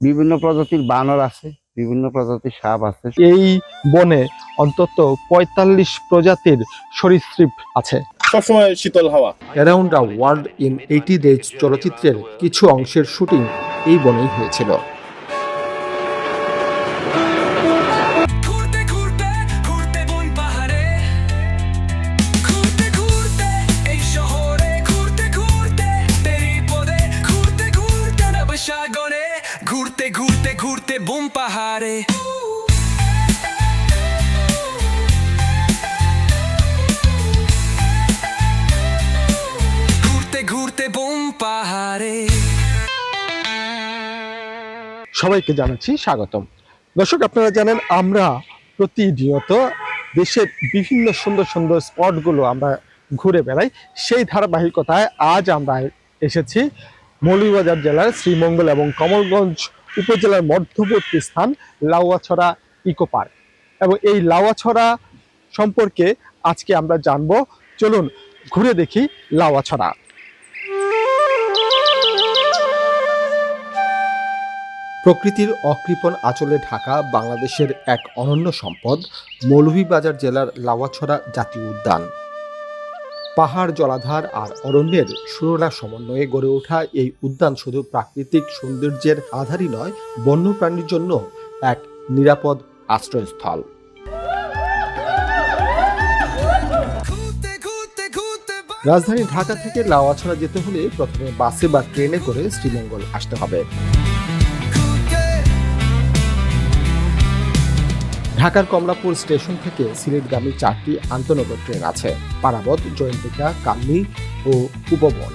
বিভিন্ন প্রজাতির বানর আছে বিভিন্ন প্রজাতির সাপ আছে। এই বনে অন্তত পঁয়তাল্লিশ প্রজাতির সরীসৃপ আছে। সবসময় শীতল হাওয়া। Around a world in eighty days চলচ্চিত্রের কিছু অংশের শুটিং এই বনেই হয়েছিল। সবাইকে জানাচ্ছি স্বাগতম। দর্শক, আপনারা জানেন, আমরা প্রতিনিয়ত দেশের বিভিন্ন সুন্দর সুন্দর স্পটগুলো আমরা ঘুরে বেড়াই। সেই ধারাবাহিকতায় আজ আমরা এসেছি মৌলভীবাজার জেলার শ্রীমঙ্গল এবং কমলগঞ্জ উপজেলার মধ্যবর্তী স্থান, লাউয়াছড়া ইকো পার্ক। এবং এই লাউয়াছড়া সম্পর্কে আজকে আমরা জানব। চলুন, ঘুরে দেখি লাউয়াছড়া। প্রকৃতির অকৃপণ আঁচলে ঢাকা বাংলাদেশের এক অনন্য সম্পদ, মৌলভীবাজার জেলার লাওয়াছড়া জাতীয় উদ্যান। পাহাড়, জলাধার আর অরণ্যের সুরলা সমন্বয়ে গড়ে ওঠা এই উদ্যান শুধু প্রাকৃতিক সৌন্দর্যের আধারই নয়, বন্যপ্রাণীর জন্য এক নিরাপদ আশ্রয়স্থল। রাজধানী ঢাকা থেকে লাওয়াছড়া যেতে হলে প্রথমে বাসে বা ট্রেনে করে শ্রীমঙ্গল আসতে হবে। ঢাকার কমলাপুর স্টেশন থেকে সিলেটগামী চারটি আন্তনগর ট্রেন আছে, পারাবত, জয়ন্তিকা কামনি ও উপবন।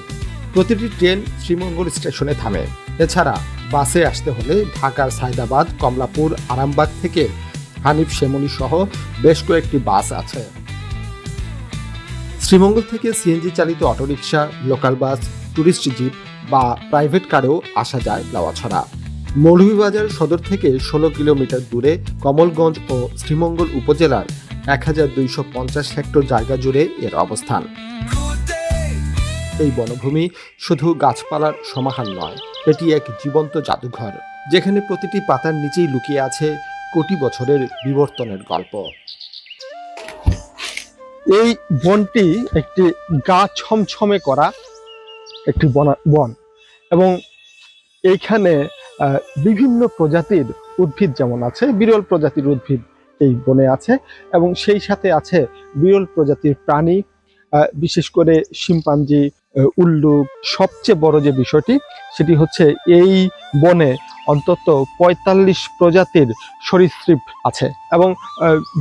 প্রতিটি ট্রেন শ্রীমঙ্গল স্টেশনে থামে। এছাড়া বাসে আসতে হলে ঢাকার সায়দাবাদ, কমলাপুর, আরামবাগ থেকে হানিফ শেমনি সহ বেশ কয়েকটি বাস আছে। শ্রীমঙ্গল থেকে সিএনজি চালিত autorickshaw, local bus, tourist jeep বা প্রাইভেট কারেও আসা যায় লাওয়াছড়া মৌলভীবাজার সদর থেকে ষোলো কিলোমিটার দূরে কমলগঞ্জ ও শ্রীমঙ্গল উপজেলার এক হাজার দুইশো পঞ্চাশ হেক্টর জায়গা জুড়ে এর অবস্থান। এই বনভূমি শুধু গাছপালার সমাহার নয়, এটি এক জীবন্ত জাদুঘর, যেখানে প্রতিটি পাতার নিচেই লুকিয়ে আছে কোটি বছরের বিবর্তনের গল্প। এই বনটি একটি গা ছমছমে করা একটি বনা- এবং এইখানে বিভিন্ন প্রজাতির উদ্ভিদ যেমন আছে, বিরল প্রজাতির উদ্ভিদ এই বনে আছে এবং সেই সাথে আছে বিরল প্রজাতির প্রাণী বিশেষ করে শিম্পাঞ্জি উল্লুক সবচেয়ে বড় যে বিষয়টি, সেটি হচ্ছে এই বনে অন্তত পঁয়তাল্লিশ প্রজাতির সরীসৃপ আছে এবং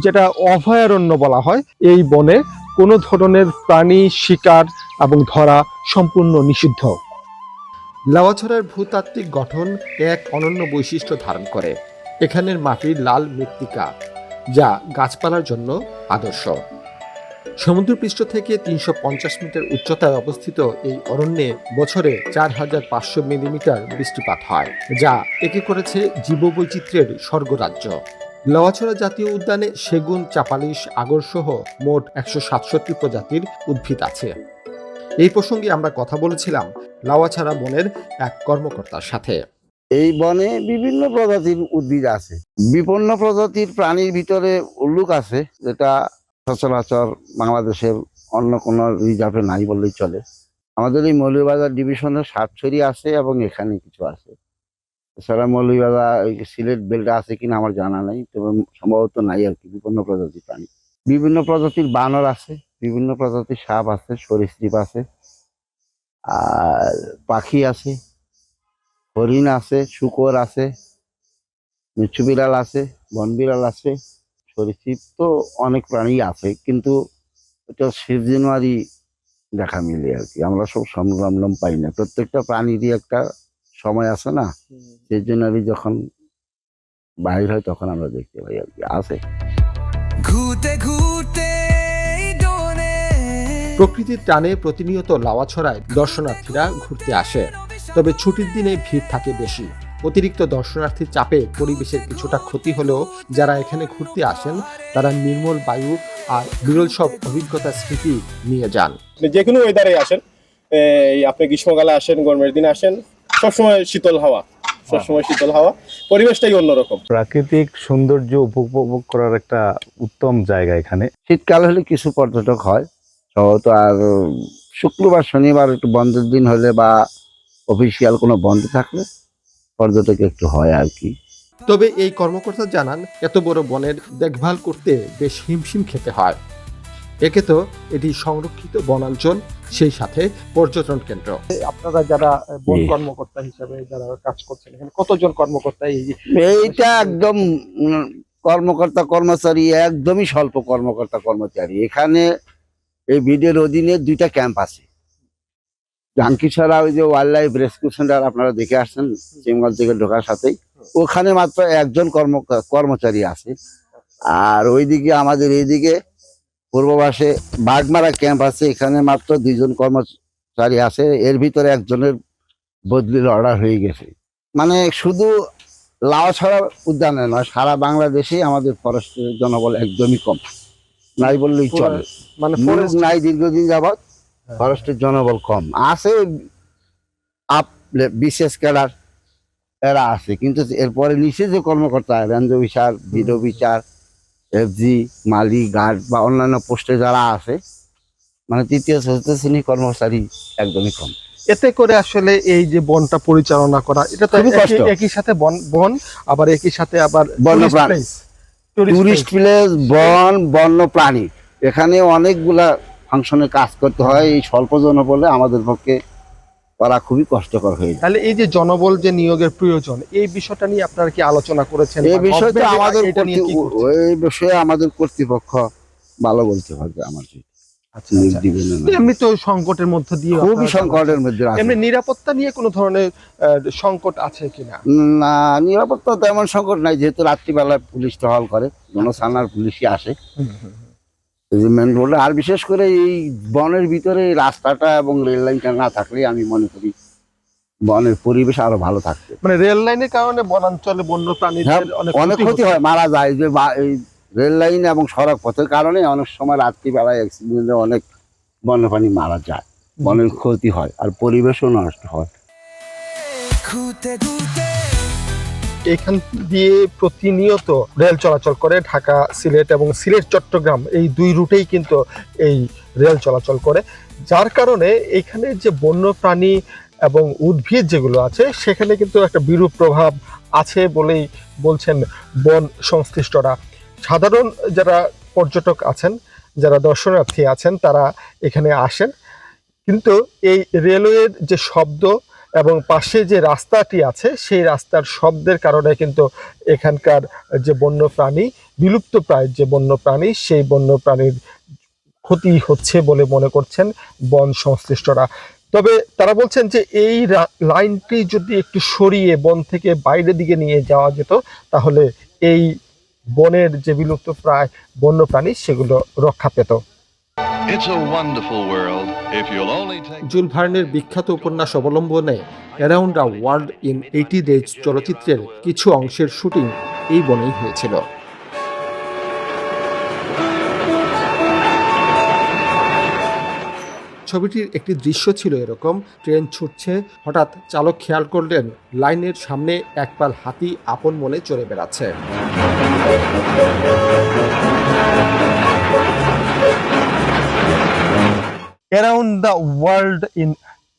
যেটা অভয়ারণ্য বলা হয়, এই বনে কোনো ধরনের প্রাণী, শিকার এবং ধরা সম্পূর্ণ নিষিদ্ধ। লাওয়াছড়ার ভূতাত্ত্বিক গঠন এক অনন্য বৈশিষ্ট্য ধারণ করে। এখানের মাটির লাল মৃত্তিকা, যা গাছপালার জন্য আদর্শ। সমুদ্রপৃষ্ঠ থেকে তিনশো পঞ্চাশ মিটার উচ্চতায় অবস্থিত এই অরণ্যে বছরে চার হাজার পাঁচশো মিলিমিটার বৃষ্টিপাত হয়, যা একে করেছে জীববৈচিত্র্যের স্বর্গরাজ্য। লাওয়াছড়া জাতীয় উদ্যানে সেগুন, চাপালিশ আগর সহ মোট একশো সাতষট্টি প্রজাতির উদ্ভিদ আছে। এই প্রসঙ্গে আমরা কথা বলেছিলাম লাওয়াছড়া বনের এক কর্মকর্তার সাথে। এই বনে বিভিন্ন প্রজাতির উদ্ভিদ আছে। বিপন্ন প্রজাতির প্রাণীর ভিতরে উল্লুক আছে, যেটা সচরাচর বাংলাদেশের অন্য কোনো রিজার্ভে নাই বললেই চলে। আমাদের এই মৌলভীবাজার ডিভিশনের সাতছড়ি আছে এবং এখানে কিছু আছে। এছাড়া মৌলভীবাজার সিলেট বেলটা আছে কিনা আমার জানা নাই, তবে সম্ভবত নাই আর কি বিভিন্ন প্রজাতির প্রাণী। বিভিন্ন প্রজাতির বানর আছে বিভিন্ন প্রজাতির সাপ আছে, সরীসৃপ আছে, আর পাখি আছে, হরিণ আছে, শুকর আছে মিঠু বিড়াল আছে, বন বিড়াল আছে, সরীসৃপ তো অনেক প্রাণী আছে, কিন্তু এটা শেষ জানুয়ারি দেখা মিলে আর কি। আমরা সব সংগ্রামলাম পাই না। প্রত্যেকটা প্রাণীরই একটা সময় আছে না? শেষ জানুয়ারি যখন বাইর হয় তখন আমরা দেখতে পাই আর কি। আছে। ঘুরতে ঘুরতে প্রকৃতির টানে প্রতিনিয়ত লাওয়াছড়ায় দর্শনার্থীরা ঘুরতে আসে। তবে ছুটির দিনে ভিড় থাকে বেশি। অতিরিক্ত দর্শনার্থীর চাপে পরিবেশের কিছুটা ক্ষতি হলেও যারা এখানে ঘুরতে আসেন তারা নির্মল বায়ু আর বিরল সব অভিজ্ঞতা স্মৃতি নিয়ে যান। যে কোনো ওয়েদারে আসেন এই আপনি গ্রীষ্মকালে আসেন গরমের দিনে আসেন সবসময় শীতল হাওয়া সবসময় শীতল হাওয়া পরিবেশটাই অন্যরকম। প্রাকৃতিক সৌন্দর্য উপভোগ করার একটা উত্তম জায়গা এখানে। শীতকাল হলে কিছু পর্যটক হয় সম্ভবত আর শুক্রবার শনিবার একটু বন্ধের দিন হলে বা অফিসিয়াল কোনো বন্ধ থাকলে পর্যটক একটু হয় আর কি। তবে এই কর্মকর্তা জানান এত বড় বনের দেখভাল করতে বেশ হিমশিম খেতে হয়। একে তো এটি সংরক্ষিত বনাঞ্চল সেই সাথে পর্যটন কেন্দ্র। আপনারা যারা বন কর্মকর্তা হিসেবে যারা কাজ করছেন এখানে কতজন কর্মকর্তা এই এইটা একদম কর্মকর্তা কর্মচারী একদমই স্বল্প কর্মকর্তা কর্মচারী। এখানে এই বিডের অধীনে দুইটা ক্যাম্প আছে। জাঙ্কি ছাড়া ওই যে ওয়াইল্ড লাইফ রেস্কিউ সেন্টার আপনারা দেখে আসছেন চিমগঞ্জ থেকে ঢোকার সাথেই। ওখানে মাত্র একজন কর্ম, কর্মচারী আছে। আর ওইদিকে, আমাদের এইদিকে পূর্ববাসে বাগমারা ক্যাম্প আছে, এখানে মাত্র দুইজন কর্মচারী আছে। এর ভিতরে একজনের বদলির অর্ডার হয়ে গেছে। মানে শুধু লাউছড়া উদ্যানে নয়, সারা বাংলাদেশেই আমাদের ফরেস্টের জনবল একদমই কম। নাই বললেই চলে। মানে মুলুক forest- নাই দীর্ঘদিন হ্যাঁ। ফরেস্টের জনবল কম। আছে আপ বিশেষ ক্যাডার এরা আছে। কিন্তু এরপরে নিচে যে কর্মকর্তা রেঞ্জ বিচার বিডো বিচার এফজি মালি গার্ড বা অন্যান্য পোস্টে যারা আছে মানে তৃতীয় চতুর্থ শ্রেণি কর্মচারী একদমই কম। এতে করে আসলে এই যে বনটা পরিচালনা করা এটা তো একই- সাথে বন বন আবার একই সাথে আবার বন্যপ্রাণ। টুরিস্ট প্লেস বন বন্য প্রাণী। এখানে অনেকগুলা ফাংশনে কাজ করতে হয়। এই স্বল্প জনবলে আমাদের পক্ষে করা খুবই কষ্টকর হয়ে যায়। তাহলে এই যে জনবল যে নিয়োগের প্রয়োজন এই বিষয়টা নিয়ে আপনারা কি আলোচনা করেছেন এই বিষয়টা আমাদের? এই বিষয়ে আমাদের কর্তৃপক্ষ ভালো বলতে পারবে আমার আচ্ছা, আচ্ছা। এমনি তো সংকটের মধ্যে দিয়ে খুবই সংকটের মধ্যে এমনি নিরাপত্তা নিয়ে কোনো ধরনের সংকট আছে কিনা? না নিরাপত্তা তেমন সংকট নাই যেহেতু রাত্রিবেলায় পুলিশ টহল করে কোনো থানার পুলিশই আসে। মেন রোডে আর বিশেষ করে এই বনের ভিতরে রাস্তাটা এবং রেল লাইনটা না থাকলে আমি মনে করি বনের পরিবেশ আরও ভালো থাকবে। মানে রেল লাইনের কারণে বনাঞ্চলে বন্য প্রাণীদের হ্যাঁ, অনেক ক্ষতি হয় মারা যায় যে রেল লাইন এবং সড়ক পথের কারণে অনেক সময় রাত্রিবেলায় অ্যাক্সিডেন্টে অনেক বন্যপ্রাণী মারা যায়। বনের ক্ষতি হয় আর পরিবেশও নষ্ট হয়। এখান দিয়ে প্রতিনিয়ত রেল চলাচল করে ঢাকা সিলেট এবং সিলেট চট্টগ্রাম। এই দুই রুটেই কিন্তু এই রেল চলাচল করে। যার কারণে এখানে যে বন্য প্রাণী এবং উদ্ভিদ যেগুলো আছে সেখানে কিন্তু একটা বিরূপ প্রভাব আছে বলেই বলছেন বন সংশ্লিষ্টরা। সাধারণ যারা পর্যটক আছেন, যারা দর্শনার্থী আছেন, তারা এখানে আসেন। কিন্তু এই রেলওয়ের যে শব্দ এবং পাশে যে রাস্তাটি আছে, সেই রাস্তার শব্দের কারণে কিন্তু এখানকার যে বন্য প্রাণী বিলুপ্ত প্রায় যে বন্য প্রাণী সেই বন্য প্রাণীর ক্ষতি হচ্ছে বলে মনে করছেন বন সংশ্লিষ্টরা। তবে তারা বলছেন যে এই লাইনটি যদি একটু সরিয়ে বন থেকে বাইরের দিকে নিয়ে যাওয়া যেত, তাহলে এই বনের যে বিলুপ্ত প্রায় বন্য প্রাণী সেগুলো রক্ষা পেত It's a wonderful world if you'll only take. Jules ভার্নের বিখ্যাত উপন্যাস অবলম্বনে around a world in eighty days চলচ্চিত্রের কিছু অংশের শুটিং এই বনেই হয়েছিল ছবিটির একটি দৃশ্য ছিল এরকম। ট্রেন ছুটছে, হঠাৎ চালক খেয়াল করলেন, লাইনের সামনে একপাল হাতি আপন মনে চড়ে বেড়াচ্ছে। Around the world in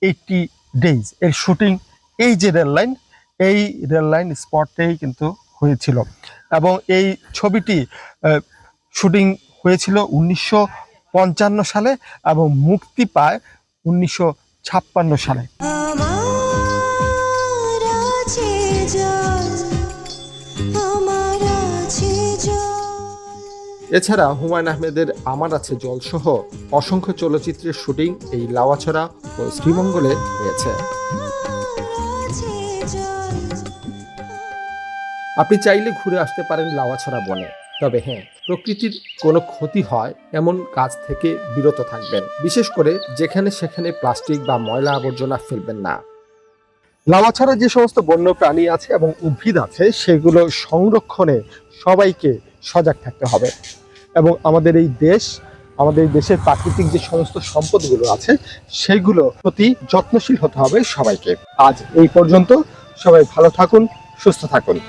eighty days এর শুটিং এই যে রেল লাইন, এই রেল লাইন স্পটেই কিন্তু হয়েছিল। এবং এই ছবিটি শুটিং হয়েছিল উনিশশো পঞ্চান্ন সালে এবং মুক্তি পায় উনিশশো ছাপ্পান্ন সালে। এছাড়া হুমায়ুন আহমেদের আমার আছে জলসহ অসংখ্য চলচ্চিত্রের শুটিং এই লাওয়াছড়া ও শ্রীমঙ্গলে হয়েছে। আপনি চাইলে ঘুরে আসতে পারেন লাওয়াছড়া বনে। তবে হ্যাঁ প্রকৃতির কোনো ক্ষতি হয় এমন কাজ থেকে বিরত থাকবেন। বিশেষ করে যেখানে সেখানে প্লাস্টিক বা ময়লা আবর্জনা ফেলবেন না। লাওয়াছড়া যে সমস্ত বন্য প্রাণী আছে এবং উদ্ভিদ আছে, সেগুলো সংরক্ষণে সবাইকে সজাগ থাকতে হবে। এবং আমাদের এই দেশ, আমাদের দেশের প্রাকৃতিক যে সমস্ত সম্পদগুলো আছে, সেগুলো প্রতি যত্নশীল হতে হবে সবাইকে। আজ এই পর্যন্ত সবাই ভালো থাকুন, সুস্থ থাকুন।